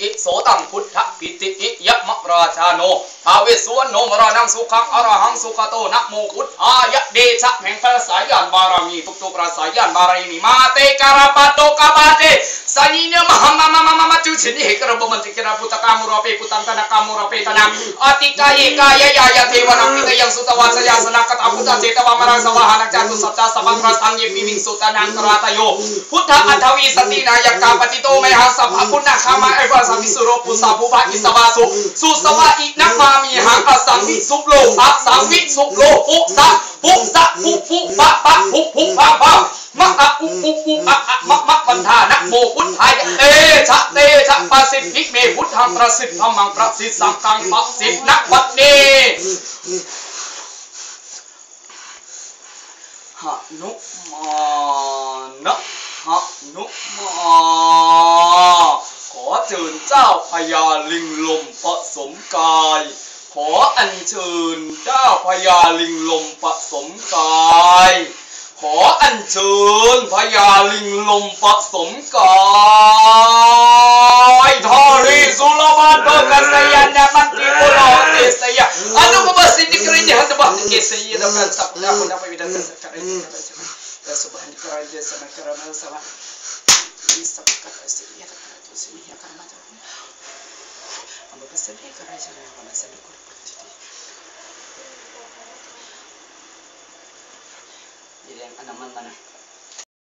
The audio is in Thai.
อิโสตังพุทธปิติอิยมะราชาโนทาเวสสวรรณโนมรานังสุขังอรหังสุขโตนะโมกุตอายะเดชะแห่งพระสายานบารมีทุกทุกพระสายานบารมีมาเตการาปะโตกาปาเตสัญญมหามามะ บมันติกระพุตตะกามุรเปปุตังตนะกามุรเปตนะอติกายกายยายะเทวนังปิตยังสุตวาสยาสนักตาพุทธเจตวามรังสวาหานักจาตุสัจจสัพพะสังเยปิมิงสุตนังตราตโยพุทธะอัตวีสตินายกาปฏิโตเมหังสัพพะพุทธคามาเอวาสัมมิสุโรปุสาภุภะอิสวาสุสุสวะอินักมามีหังอสังวิสุโลอสังวิสุโลอุสะปุสะปุปุปะปะปุปุปะปะมะอะอุอุอุอะอะมะมะวันทานะโมพุทธายเตชะเตชะ ประสิทธิเมพุทธังประสิทธิ์ธรรมังประสิทธิ์สังฆังประสิทธิ์นักวัดเนหนุมานะหนุมาขอเชิญเจ้าพญาลิงลมผสมกาย ขออัญเชิญเจ้าพญาลิงลมผสมกาย ขออัญเชิญพญาลิงลมผสมกายทอริสุลมาตกัสยานามันติปุโรติสยาอนุปปัสสิติกริยหัตบะเกสยดับสัพพะคุณภาพวิดัสสักการะยะสุบหันกระเดสมกระมาสวะอิสัพกะสิยะกระตุสิยะกระมาตะอัมบะสเบกระจาระมาสเบกุรปัตติ Ilang anaman man na.